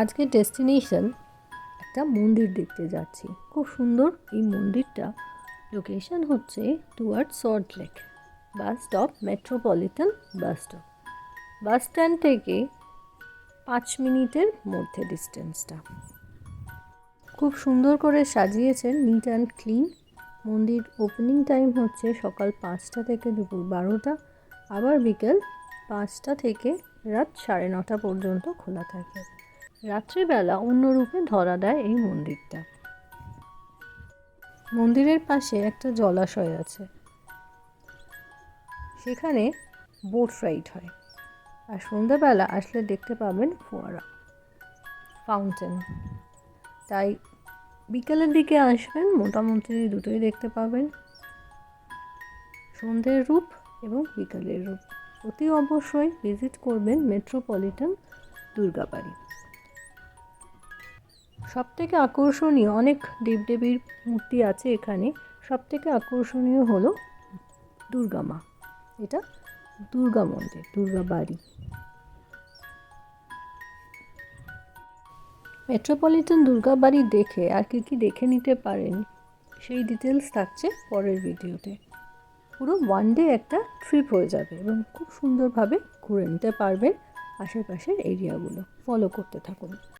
আজকের ডেস্টিনেশন একটা মন্দির দেখতে যাচ্ছি। খুব সুন্দর এই মন্দিরটা। লোকেশন হচ্ছে toward Salt Lake bus stop metropolitan bus stop bus stand থেকে পাঁচ মিনিটের মধ্যে ডিস্টেন্সটা খুব সুন্দর করে সাজিয়েছেন নিট অ্যান্ড ক্লিন মন্দির ওপেনিং টাইম হচ্ছে সকাল পাঁচটা থেকে দুপুর বারোটা। আবার বিকেল পাঁচটা থেকে রাত সাড়ে নটা পর্যন্ত খোলা থাকে। রাত্রিবেলা অন্য রূপে ধরা দেয় এই মন্দিরটা। মন্দিরের পাশে একটা জলাশয় আছে। সেখানে বোট রাইড হয়। আর সন্ধ্যাবেলা আসলে দেখতে পাবেন ফোয়ারা, ফাউন্টেন। তাই বিকেলের দিকে আসবেন, মোটামুটি দুটোই দেখতে পাবেন। সন্ধ্যের রূপ এবং বিকালের রূপ। অতি অবশ্যই ভিজিট করবেন মেট্রোপলিটন দুর্গাবাড়ি। সব থেকে আকর্ষণীয়, অনেক দেবদেবীর মূর্তি আছে এখানে সব থেকে আকর্ষণীয় হলো দুর্গা মা। এটা দুর্গা মন্দির, দুর্গা বাড়ি। মেট্রোপলিটন দুর্গা বাড়ি দেখে আর কি কি দেখে নিতে পারেন, সেই ডিটেলস থাকছে পরের ভিডিওতে। পুরো ওয়ান ডে একটা ট্রিপ হয়ে যাবে এবং খুব সুন্দরভাবে ঘুরে নিতে পারবেন আশেপাশের এরিয়াগুলো ফলো করতে থাকুন।